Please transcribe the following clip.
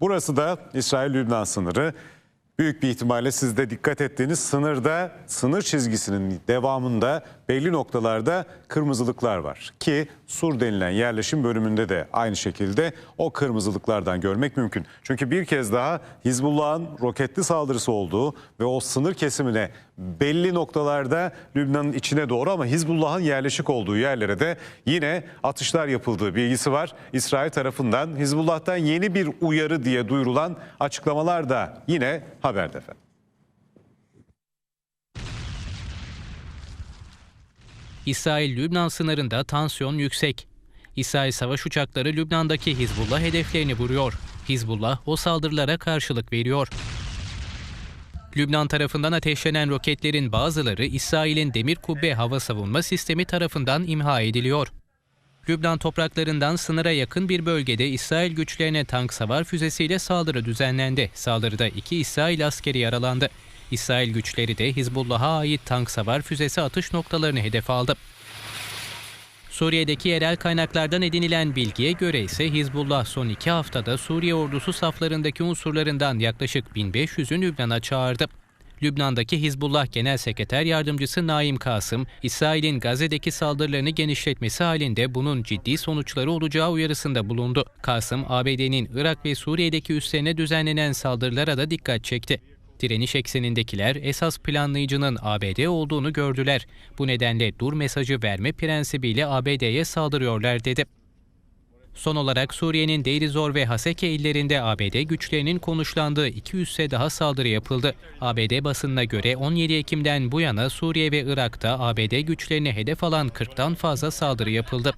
Burası da İsrail-Lübnan sınırı. Büyük bir ihtimalle siz de dikkat ettiğiniz sınırda, sınır çizgisinin devamında belli noktalarda kırmızılıklar var. Ki Sur denilen yerleşim bölümünde de aynı şekilde o kırmızılıklardan görmek mümkün. Çünkü bir kez daha Hizbullah'ın roketli saldırısı olduğu ve o sınır kesimine belli noktalarda Lübnan'ın içine doğru ama Hizbullah'ın yerleşik olduğu yerlere de yine atışlar yapıldığı bilgisi var. İsrail tarafından Hizbullah'tan yeni bir uyarı diye duyurulan açıklamalar da yine haberde efendim. İsrail-Lübnan sınırında tansiyon yüksek. İsrail savaş uçakları Lübnan'daki Hizbullah hedeflerini vuruyor. Hizbullah o saldırılara karşılık veriyor. Lübnan tarafından ateşlenen roketlerin bazıları İsrail'in Demir Kubbe hava savunma sistemi tarafından imha ediliyor. Lübnan topraklarından sınıra yakın bir bölgede İsrail güçlerine tank savar füzesiyle saldırı düzenlendi. Saldırıda iki İsrail askeri yaralandı. İsrail güçleri de Hizbullah'a ait tank savar füzesi atış noktalarını hedef aldı. Suriye'deki yerel kaynaklardan edinilen bilgiye göre ise Hizbullah son iki haftada Suriye ordusu saflarındaki unsurlarından yaklaşık 1500'ü Lübnan'a çağırdı. Lübnan'daki Hizbullah Genel Sekreter Yardımcısı Naim Kasım, İsrail'in Gazze'deki saldırılarını genişletmesi halinde bunun ciddi sonuçları olacağı uyarısında bulundu. Kasım, ABD'nin Irak ve Suriye'deki üslerine düzenlenen saldırılara da dikkat çekti. Direniş eksenindekiler esas planlayıcının ABD olduğunu gördüler. Bu nedenle dur mesajı verme prensibiyle ABD'ye saldırıyorlar dedi. Son olarak Suriye'nin Deir Zor ve Haseke illerinde ABD güçlerinin konuşlandığı 200'se daha saldırı yapıldı. ABD basınına göre 17 Ekim'den bu yana Suriye ve Irak'ta ABD güçlerini hedef alan 40'tan fazla saldırı yapıldı.